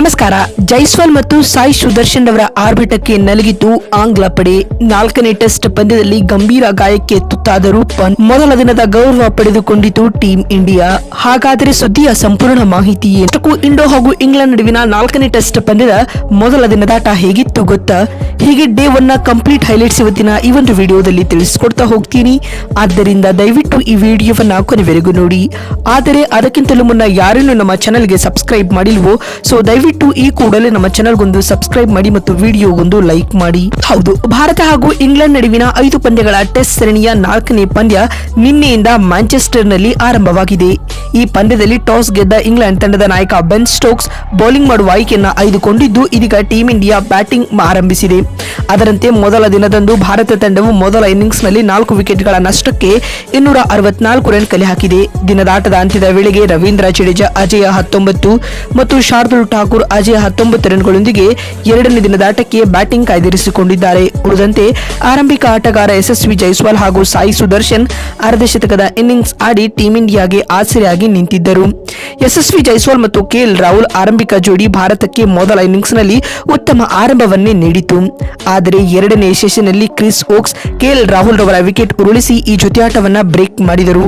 ನಮಸ್ಕಾರ. ಜೈಸ್ವಾಲ್ ಮತ್ತು ಸಾಯಿ ಸುದರ್ಶನ್ ಅವರ ಆರ್ಭಟಕ್ಕೆ ನಲಗಿತು ಆಂಗ್ಲ ಪಡೆ. ನಾಲ್ಕನೇ ಟೆಸ್ಟ್ ಪಂದ್ಯದಲ್ಲಿ ಗಂಭೀರ ಗಾಯಕ್ಕೆ ತುತ್ತಾದರೂ ಪಂತ್ ಮೊದಲ ದಿನದ ಗೌರವ ಪಡೆದುಕೊಂಡಿತು ಟೀಂ ಇಂಡಿಯಾ. ಹಾಗಾದರೆ ಸುದ್ದಿಯ ಸಂಪೂರ್ಣ ಮಾಹಿತಿ ಇಂಡೋ ಹಾಗೂ ಇಂಗ್ಲೆಂಡ್ ನಡುವಿನ ನಾಲ್ಕನೇ ಟೆಸ್ಟ್ ಪಂದ್ಯದ ಮೊದಲ ದಿನದಾಟ ಹೇಗಿತ್ತು ಗೊತ್ತಾ? ಹೀಗೆ ಡೇ ಒನ್ನ ಕಂಪ್ಲೀಟ್ ಹೈಲೈಟ್ಸ್ ಇವತ್ತಿನ ಈ ಒಂದು ವಿಡಿಯೋದಲ್ಲಿ ತಿಳಿಸ್ಕೊಡ್ತಾ ಹೋಗ್ತೀನಿ. ಆದ್ದರಿಂದ ದಯವಿಟ್ಟು ಈ ವಿಡಿಯೋವನ್ನ ಕೊನೆವರೆಗೂ ನೋಡಿ. ಆದರೆ ಅದಕ್ಕಿಂತಲೂ ಮುನ್ನ ಯಾರೇನು ನಮ್ಮ ಚಾನಲ್ಗೆ ಸಬ್ಸ್ಕ್ರೈಬ್ ಮಾಡಿಲ್ವೋ? ಸೊ ದಯವಿಟ್ಟು ಈ ಕೂಡಲೇ ನಮ್ಮ ಚಾನಲ್ಗೊಂದು ಸಬ್ಸ್ಕ್ರೈಬ್ ಮಾಡಿ ಮತ್ತು ವಿಡಿಯೋಗೊಂದು ಲೈಕ್ ಮಾಡಿ. ಹೌದು, ಭಾರತ ಹಾಗೂ ಇಂಗ್ಲೆಂಡ್ ನಡುವಿನ ಐದು ಪಂದ್ಯಗಳ ಟೆಸ್ಟ್ ಸರಣಿಯ ನಾಲ್ಕನೇ ಪಂದ್ಯ ನಿನ್ನೆಯಿಂದ ಮ್ಯಾಂಚೆಸ್ಟರ್ನಲ್ಲಿ ಆರಂಭವಾಗಿದೆ. ಈ ಪಂದ್ಯದಲ್ಲಿ ಟಾಸ್ ಗೆದ್ದ ಇಂಗ್ಲೆಂಡ್ ತಂಡದ ನಾಯಕ ಬೆನ್ ಸ್ಟೋಕ್ಸ್ ಬೌಲಿಂಗ್ ಮಾಡುವ ಆಯ್ಕೆಯನ್ನು ಆಯ್ದುಕೊಂಡಿದ್ದು ಇದೀಗ ಟೀಂ ಇಂಡಿಯಾ ಬ್ಯಾಟಿಂಗ್ ಆರಂಭಿಸಿದೆ. ಅದರಂತೆ ಮೊದಲ ದಿನದಂದು ಭಾರತ ತಂಡವು ಮೊದಲ ಇನ್ನಿಂಗ್ಸ್ನಲ್ಲಿ ನಾಲ್ಕು ವಿಕೆಟ್ಗಳ ನಷ್ಟಕ್ಕೆ ಇನ್ನೂರ ಅರವತ್ನಾಲ್ಕು ರನ್ ಕಲೆ ಹಾಕಿದೆ ದಿನದಾಟದ ಅಂತ್ಯದ ವೇಳೆಗೆ ರವೀಂದ್ರ ಜಡೇಜಾ ಅಜಯ ಹತ್ತೊಂಬತ್ತು ಮತ್ತು ಶಾರ್ದುಲ್ ಠಾಕೂರ್ ಅಜಯ ಹತ್ತೊಂಬತ್ತು ರನ್ಗಳೊಂದಿಗೆ ಎರಡನೇ ದಿನದಾಟಕ್ಕೆ ಬ್ಯಾಟಿಂಗ್ ಕಾಯ್ದಿರಿಸಿಕೊಂಡಿದ್ದಾರೆ. ಉಳಿದಂತೆ ಆರಂಭಿಕ ಆಟಗಾರ ಯಶಸ್ವಿ ಜೈಸ್ವಾಲ್ ಹಾಗೂ ಸಾಯಿ ಸುದರ್ಶನ್ ಅರ್ಧಶತಕದ ಇನ್ನಿಂಗ್ಸ್ ಆಡಿ ಟೀಂ ಇಂಡಿಯಾಗೆ ಆಸರೆಯಾಗಿ ನಿಂತಿದ್ದರು. ಯಶಸ್ವಿ ಜೈಸ್ವಾಲ್ ಮತ್ತು ಕೆಎಲ್ ರಾಹುಲ್ ಆರಂಭಿಕ ಜೋಡಿ ಭಾರತಕ್ಕೆ ಮೊದಲ ಇನ್ನಿಂಗ್ಸ್ನಲ್ಲಿ ಉತ್ತಮ ಆರಂಭವನ್ನೇ ನೀಡಿತು. ಆದರೆ ಎರಡನೇ ಸೆಷನ್ನಲ್ಲಿ ಕ್ರಿಸ್ ಓಕ್ಸ್ ಕೆಎಲ್ ರಾಹುಲ್ ರವರ ವಿಕೆಟ್ ಉರುಳಿಸಿ ಈ ಜೊತೆಯಾಟವನ್ನ ಬ್ರೇಕ್ ಮಾಡಿದರು.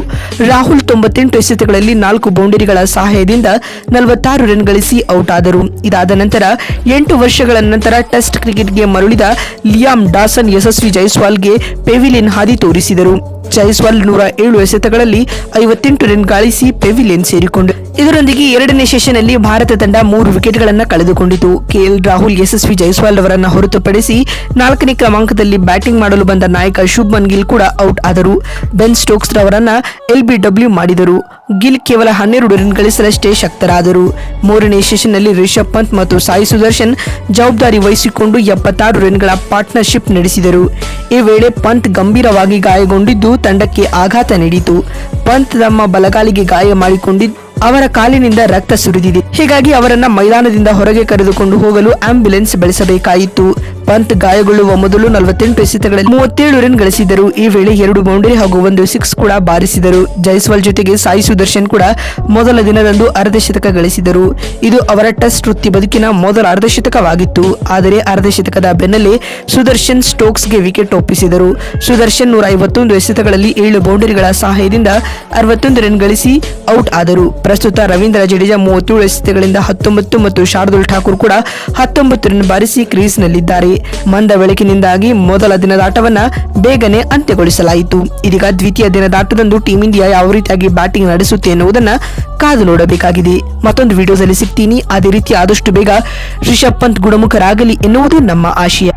ರಾಹುಲ್ ತೊಂಬತ್ತೆಂಟು ಎಸೆತಗಳಲ್ಲಿ ನಾಲ್ಕು ಬೌಂಡರಿಗಳ ಸಹಾಯದಿಂದ ನಲವತ್ತಾರು ರನ್ ಗಳಿಸಿ ಔಟ್ ಆದರು. ಇದಾದ ನಂತರ ಎಂಟು ವರ್ಷಗಳ ನಂತರ ಟೆಸ್ಟ್ ಕ್ರಿಕೆಟ್ಗೆ ಮರಳಿದ ಲಿಯಾಮ್ ಡಾಸನ್ ಯಶಸ್ವಿ ಜೈಸ್ವಾಲ್ಗೆ ಪೆವಿಲಿಯನ್ ಹಾದಿ ತೋರಿಸಿದರು. ಜೈಸ್ವಾಲ್ ನೂರ ಏಳು ಎಸೆತಗಳಲ್ಲಿ ಐವತ್ತೆಂಟು ರನ್ ಗಳಿಸಿ ಪೆವಿಲಿಯನ್ ಸೇರಿಕೊಂಡು ಇದರೊಂದಿಗೆ ಎರಡನೇ ಸೆಷನ್ನಲ್ಲಿ ಭಾರತ ತಂಡ ಮೂರು ವಿಕೆಟ್ಗಳನ್ನು ಕಳೆದುಕೊಂಡಿತು. ಕೆಎಲ್ ರಾಹುಲ್, ಯಶಸ್ವಿ ಜೈಸ್ವಾಲ್ ಅವರನ್ನು ಹೊರತುಪಡಿಸಿ ನಾಲ್ಕನೇ ಕ್ರಮಾಂಕದಲ್ಲಿ ಬ್ಯಾಟಿಂಗ್ ಮಾಡಲು ಬಂದ ನಾಯಕ ಶುಭ್ಮನ್ ಗಿಲ್ ಕೂಡ ಔಟ್ ಆದರು. ಬೆನ್ ಸ್ಟೋಕ್ಸ್ ರವರನ್ನ ಎಲ್ಬಿಡಬ್ಲ್ಯೂ ಮಾಡಿದರು. ಗಿಲ್ ಕೇವಲ ಹನ್ನೆರಡು ರನ್ ಗಳಿಸಲಷ್ಟೇ ಶಕ್ತರಾದರು. ಮೂರನೇ ಸೆಷನ್ನಲ್ಲಿ ರಿಷಬ್ ಪಂತ್ ಮತ್ತು ಸಾಯಿ ಸುದರ್ಶನ್ ಜವಾಬ್ದಾರಿ ವಹಿಸಿಕೊಂಡು ಎಪ್ಪತ್ತಾರು ರನ್ಗಳ ಪಾರ್ಟ್ನರ್ಶಿಪ್ ನಡೆಸಿದರು. ಈ ವೇಳೆ ಪಂತ್ ಗಂಭೀರವಾಗಿ ಗಾಯಗೊಂಡಿದ್ದು ತಂಡಕ್ಕೆ ಆಘಾತ ನೀಡಿತು. ಪಂತ್ ತಮ್ಮ ಬಲಗಾಲಿಗೆ ಗಾಯ ಮಾಡಿಕೊಂಡಿದ್ದು ಅವರ ಕಾಲಿನಿಂದ ರಕ್ತ ಸುರಿದಿದೆ. ಹೀಗಾಗಿ ಅವರನ್ನ ಮೈದಾನದಿಂದ ಹೊರಗೆ ಕರೆದುಕೊಂಡು ಹೋಗಲು ಆಂಬ್ಯುಲೆನ್ಸ್ ಬಳಸಬೇಕಾಯಿತು. ಪಂತ್ ಗಾಯಗೊಳ್ಳುವ ಮೊದಲು ನಲವತ್ತೆಂಟು ಎಸೆತಗಳಲ್ಲಿ ಮೂವತ್ತೇಳು ರನ್ ಗಳಿಸಿದರು. ಈ ವೇಳೆ ಎರಡು ಬೌಂಡರಿ ಹಾಗೂ ಒಂದು ಸಿಕ್ಸ್ ಕೂಡ ಬಾರಿಸಿದರು. ಜೈಸ್ವಾಲ್ ಜೊತೆಗೆ ಸಾಯಿ ಸುದರ್ಶನ್ ಕೂಡ ಮೊದಲ ದಿನದಂದು ಅರ್ಧ ಶತಕ ಗಳಿಸಿದರು. ಇದು ಅವರ ಟೆಸ್ಟ್ ವೃತ್ತಿ ಬದುಕಿನ ಮೊದಲ ಅರ್ಧ ಶತಕವಾಗಿತ್ತು. ಆದರೆ ಅರ್ಧ ಶತಕದ ಬೆನ್ನಲ್ಲೇ ಸುದರ್ಶನ್ ಸ್ಟೋಕ್ಸ್ಗೆ ವಿಕೆಟ್ ಒಪ್ಪಿಸಿದರು. ಸುದರ್ಶನ್ ನೂರ ಐವತ್ತೊಂದು ಎಸೆತಗಳಲ್ಲಿ ಏಳು ಬೌಂಡರಿಗಳ ಸಹಾಯದಿಂದ ಅರವತ್ತೊಂದು ರನ್ ಗಳಿಸಿ ಔಟ್ ಆದರು. ಪ್ರಸ್ತುತ ರವೀಂದ್ರ ಜಡೇಜಾ ಮೂವತ್ತೇಳು ಎಸೆತಗಳಿಂದ ಹತ್ತೊಂಬತ್ತು ಮತ್ತು ಶಾರ್ದುಲ್ ಠಾಕೂರ್ ಕೂಡ ಹತ್ತೊಂಬತ್ತು ರನ್ ಬಾರಿಸಿ ಕ್ರೀಸ್ನಲ್ಲಿದ್ದಾರೆ. ಮಂದ ಬೆಳಕಿನಿಂದಾಗಿ ಮೊದಲ ದಿನದಾಟವನ್ನ ಬೇಗನೆ ಅಂತ್ಯಗೊಳಿಸಲಾಯಿತು. ಇದೀಗ ದ್ವಿತೀಯ ದಿನದಾಟದಂದು ಟೀಂ ಇಂಡಿಯಾ ಯಾವ ರೀತಿಯಾಗಿ ಬ್ಯಾಟಿಂಗ್ ನಡೆಸುತ್ತೆ ಎನ್ನುವುದನ್ನ ಕಾದು ನೋಡಬೇಕಾಗಿದೆ. ಮತ್ತೊಂದು ವಿಡಿಯೋದಲ್ಲಿ ಸಿಗ್ತೀನಿ. ಅದೇ ರೀತಿ ಆದಷ್ಟು ಬೇಗ ರಿಷಬ್ ಪಂತ್ ಗುಣಮುಖರಾಗಲಿ ಎನ್ನುವುದು ನಮ್ಮ ಆಶಯ.